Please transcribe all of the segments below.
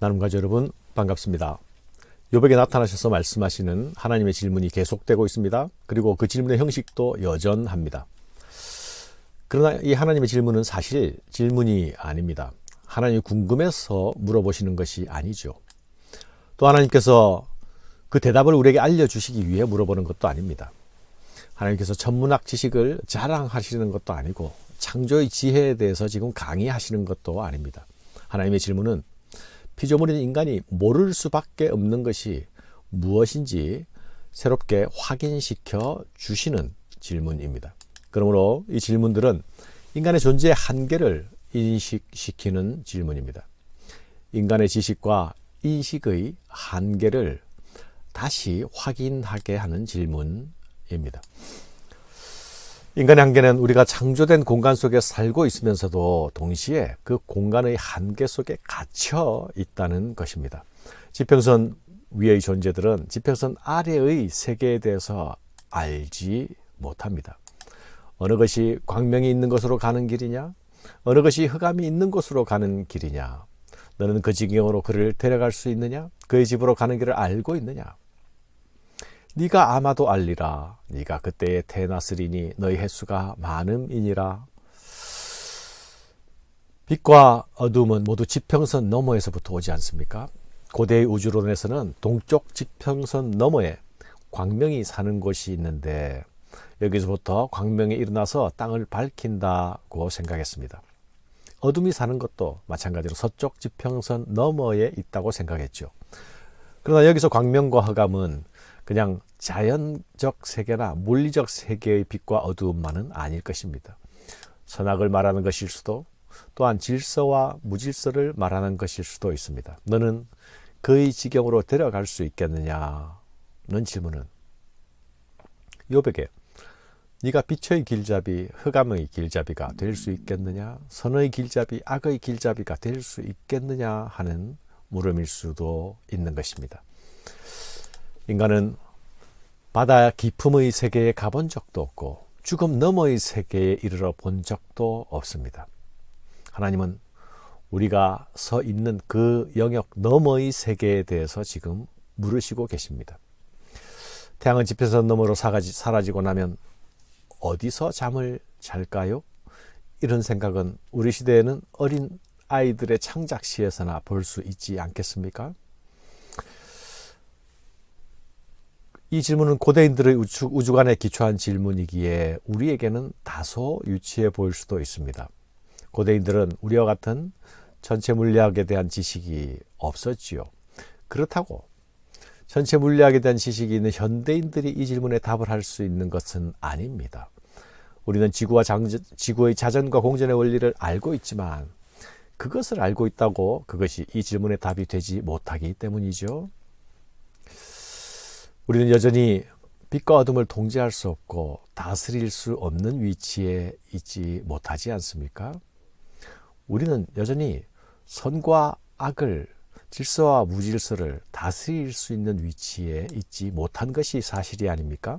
나눔가족 여러분 반갑습니다. 요백에 나타나셔서 말씀하시는 하나님의 질문이 계속되고 있습니다. 그리고 그 질문의 형식도 여전합니다. 그러나 이 하나님의 질문은 사실 질문이 아닙니다. 하나님이 궁금해서 물어보시는 것이 아니죠. 또 하나님께서 그 대답을 우리에게 알려주시기 위해 물어보는 것도 아닙니다. 하나님께서 천문학 지식을 자랑하시는 것도 아니고 창조의 지혜에 대해서 지금 강의하시는 것도 아닙니다. 하나님의 질문은 피조물인 인간이 모를 수밖에 없는 것이 무엇인지 새롭게 확인시켜 주시는 질문입니다. 그러므로 이 질문들은 인간의 존재의 한계를 인식시키는 질문입니다. 인간의 지식과 인식의 한계를 다시 확인하게 하는 질문입니다. 인간의 한계는 우리가 창조된 공간 속에 살고 있으면서도 동시에 그 공간의 한계 속에 갇혀 있다는 것입니다. 지평선 위의 존재들은 지평선 아래의 세계에 대해서 알지 못합니다. 어느 것이 광명이 있는 곳으로 가는 길이냐? 어느 것이 흑암이 있는 곳으로 가는 길이냐? 너는 그 지경으로 그를 데려갈 수 있느냐? 그의 집으로 가는 길을 알고 있느냐? 네가 아마도 알리라. 네가 그때에 태어났으리니 너희 횟수가 많음이니라. 빛과 어둠은 모두 지평선 너머에서부터 오지 않습니까? 고대의 우주론에서는 동쪽 지평선 너머에 광명이 사는 곳이 있는데 여기서부터 광명이 일어나서 땅을 밝힌다고 생각했습니다. 어둠이 사는 것도 마찬가지로 서쪽 지평선 너머에 있다고 생각했죠. 그러나 여기서 광명과 흑암은 그냥 자연적 세계나 물리적 세계의 빛과 어두움만은 아닐 것입니다. 선악을 말하는 것일 수도 또한 질서와 무질서를 말하는 것일 수도 있습니다. 너는 그의 지경으로 데려갈 수 있겠느냐는 질문은 요백에 네가 빛의 길잡이, 흑암의 길잡이가 될 수 있겠느냐? 선의 길잡이, 악의 길잡이가 될 수 있겠느냐 하는 물음일 수도 있는 것입니다. 인간은 바다 깊음의 세계에 가본 적도 없고 죽음 너머의 세계에 이르러 본 적도 없습니다. 하나님은 우리가 서 있는 그 영역 너머의 세계에 대해서 지금 물으시고 계십니다. 태양은 지표선 너머로 사라지고 나면 어디서 잠을 잘까요? 이런 생각은 우리 시대에는 어린 아이들의 창작시에서나 볼 수 있지 않겠습니까? 이 질문은 고대인들의 우주, 우주관에 기초한 질문이기에 우리에게는 다소 유치해 보일 수도 있습니다. 고대인들은 우리와 같은 전체 물리학에 대한 지식이 없었지요. 그렇다고 전체 물리학에 대한 지식이 있는 현대인들이 이 질문에 답을 할 수 있는 것은 아닙니다. 우리는 지구와 장, 지구의 자전과 공전의 원리를 알고 있지만 그것을 알고 있다고 그것이 이 질문의 답이 되지 못하기 때문이죠. 우리는 여전히 빛과 어둠을 통제할 수 없고 다스릴 수 없는 위치에 있지 못하지 않습니까? 우리는 여전히 선과 악을 질서와 무질서를 다스릴 수 있는 위치에 있지 못한 것이 사실이 아닙니까?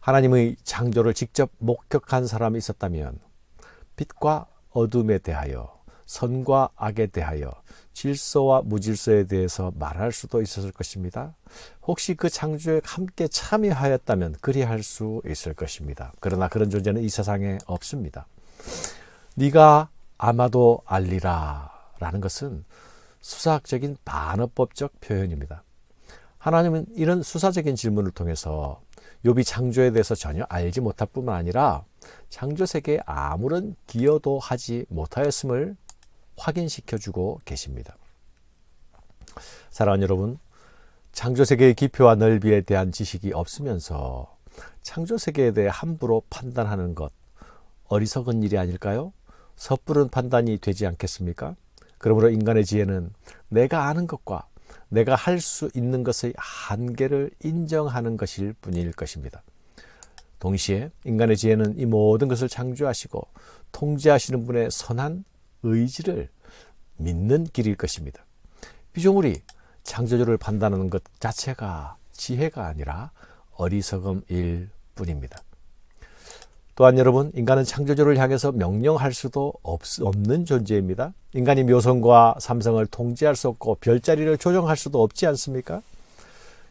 하나님의 창조를 직접 목격한 사람이 있었다면 빛과 어둠에 대하여 선과 악에 대하여 질서와 무질서에 대해서 말할 수도 있었을 것입니다. 혹시 그 창조에 함께 참여하였다면 그리할 수 있을 것입니다. 그러나 그런 존재는 이 세상에 없습니다. 네가 아마도 알리라 라는 것은 수사학적인 반어법적 표현입니다. 하나님은 이런 수사적인 질문을 통해서 욥이 창조에 대해서 전혀 알지 못할 뿐만 아니라 창조 세계에 아무런 기여도 하지 못하였음을 확인시켜 주고 계십니다. 사랑하는 여러분, 창조 세계의 깊이와 넓이에 대한 지식이 없으면서 창조 세계에 대해 함부로 판단하는 것 어리석은 일이 아닐까요? 섣부른 판단이 되지 않겠습니까? 그러므로 인간의 지혜는 내가 아는 것과 내가 할 수 있는 것의 한계를 인정하는 것일 뿐일 것입니다. 동시에 인간의 지혜는 이 모든 것을 창조하시고 통제하시는 분의 선한 의지를 믿는 길일 것입니다. 피조물이 창조주를 판단하는 것 자체가 지혜가 아니라 어리석음일 뿐입니다. 또한 여러분, 인간은 창조주를 향해서 명령할 수도 없, 없는 존재입니다. 인간이 묘성과 삼성을 통제할 수 없고 별자리를 조정할 수도 없지 않습니까?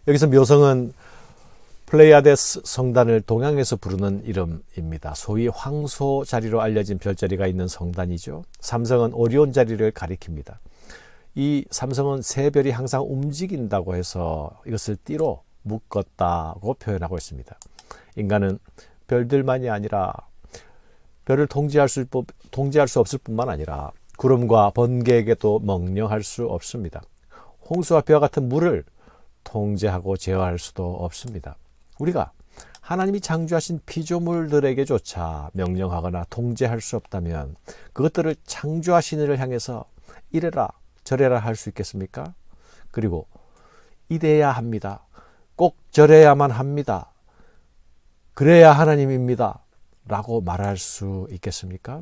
여기서 묘성은 플레이아데스 성단을 동양에서 부르는 이름입니다. 소위 황소 자리로 알려진 별자리가 있는 성단이죠. 삼성은 오리온 자리를 가리킵니다. 이 삼성은 세 별이 항상 움직인다고 해서 이것을 띠로 묶었다고 표현하고 있습니다. 인간은 별들만이 아니라 별을 통제할 수, 통제할 수 없을 뿐만 아니라 구름과 번개에게도 명령할 수 없습니다. 홍수와 벼와 같은 물을 통제하고 제어할 수도 없습니다. 우리가 하나님이 창조하신 피조물들에게조차 명령하거나 통제할 수 없다면 그것들을 창조하신 이를 향해서 이래라 저래라 할 수 있겠습니까? 그리고 이래야 합니다. 꼭 저래야만 합니다. 그래야 하나님입니다. 라고 말할 수 있겠습니까?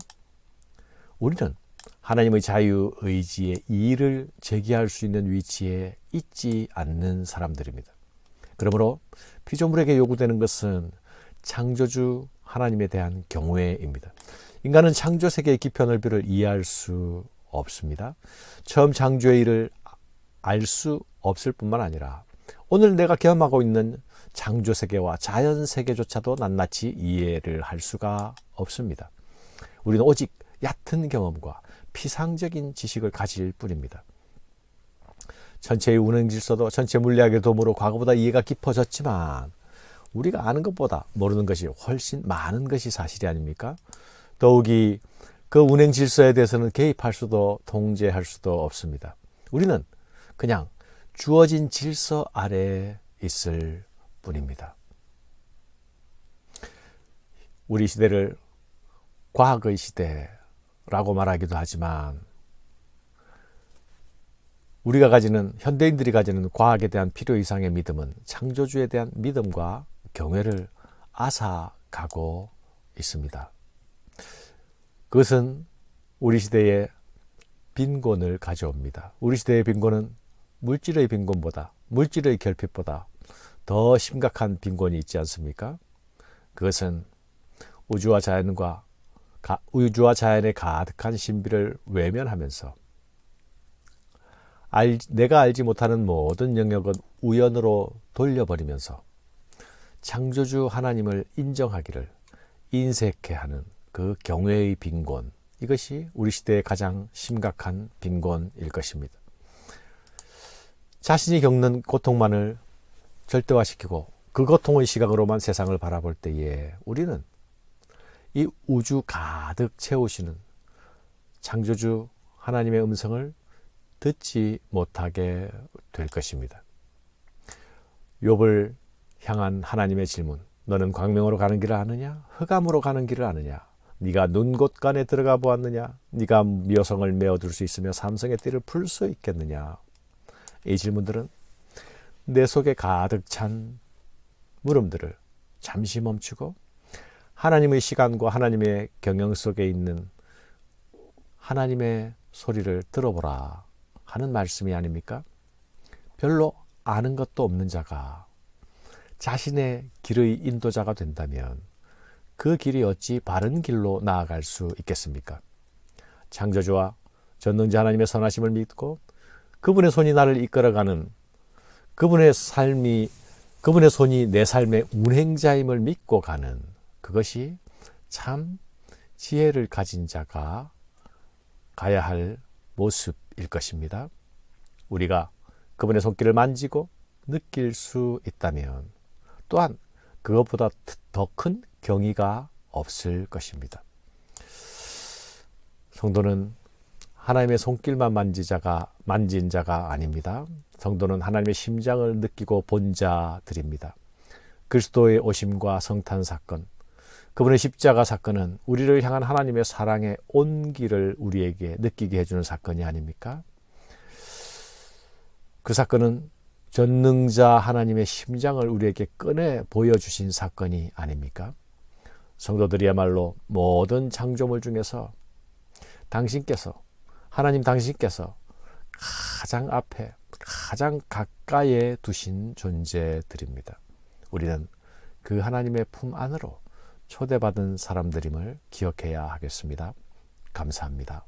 우리는 하나님의 자유 의지에 이의를 제기할 수 있는 위치에 있지 않는 사람들입니다. 그러므로 피조물에게 요구되는 것은 창조주 하나님에 대한 경외입니다. 인간은 창조 세계의 넓이를 이해할 수 없습니다. 처음 창조의 일을 알 수 없을 뿐만 아니라 오늘 내가 경험하고 있는 창조 세계와 자연 세계조차도 낱낱이 이해를 할 수가 없습니다. 우리는 오직 얕은 경험과 피상적인 지식을 가질 뿐입니다. 전체의 운행 질서도 전체 물리학의 도움으로 과거보다 이해가 깊어졌지만 우리가 아는 것보다 모르는 것이 훨씬 많은 것이 사실이 아닙니까? 더욱이 그 운행 질서에 대해서는 개입할 수도 통제할 수도 없습니다. 우리는 그냥 주어진 질서 아래 있을 뿐입니다. 우리 시대를 과학의 시대라고 말하기도 하지만 우리가 가지는 현대인들이 가지는 과학에 대한 필요 이상의 믿음은 창조주에 대한 믿음과 경외를 앗아가고 있습니다. 그것은 우리 시대의 빈곤을 가져옵니다. 우리 시대의 빈곤은 물질의 빈곤보다 물질의 결핍보다 더 심각한 빈곤이 있지 않습니까? 그것은 우주와 자연과 우주와 자연의 가득한 신비를 외면하면서 알, 내가 알지 못하는 모든 영역은 우연으로 돌려버리면서 창조주 하나님을 인정하기를 인색해 하는 그 경외의 빈곤 이것이 우리 시대의 가장 심각한 빈곤일 것입니다. 자신이 겪는 고통만을 절대화시키고 그 고통의 시각으로만 세상을 바라볼 때에 우리는 이 우주 가득 채우시는 창조주 하나님의 음성을 듣지 못하게 될 것입니다. 욥을 향한 하나님의 질문. 너는 광명으로 가는 길을 아느냐? 흑암으로 가는 길을 아느냐? 네가 눈곳간에 들어가 보았느냐? 네가 묘성을 메어둘 수 있으며 삼성의 띠를 풀 수 있겠느냐? 이 질문들은 내 속에 가득 찬 물음들을 잠시 멈추고 하나님의 시간과 하나님의 경영 속에 있는 하나님의 소리를 들어보라 하는 말씀이 아닙니까? 별로 아는 것도 없는 자가 자신의 길의 인도자가 된다면 그 길이 어찌 바른 길로 나아갈 수 있겠습니까? 창조주와 전능자 하나님의 선하심을 믿고 그분의 손이 나를 이끌어가는 그분의 삶이 그분의 손이 내 삶의 운행자임을 믿고 가는 그것이 참 지혜를 가진 자가 가야 할 모습 일 것입니다. 우리가 그분의 손길을 만지고 느낄 수 있다면 또한 그것보다 더 큰 경의가 없을 것입니다. 성도는 하나님의 손길만 만지자가 만진 자가 아닙니다. 성도는 하나님의 심장을 느끼고 본 자들입니다. 그리스도의 오심과 성탄 사건, 그분의 십자가 사건은 우리를 향한 하나님의 사랑의 온기를 우리에게 느끼게 해주는 사건이 아닙니까? 그 사건은 전능자 하나님의 심장을 우리에게 꺼내 보여주신 사건이 아닙니까? 성도들이야말로 모든 창조물 중에서 당신께서, 하나님 당신께서 가장 앞에, 가장 가까이에 두신 존재들입니다. 우리는 그 하나님의 품 안으로 초대받은 사람들임을 기억해야 하겠습니다. 감사합니다.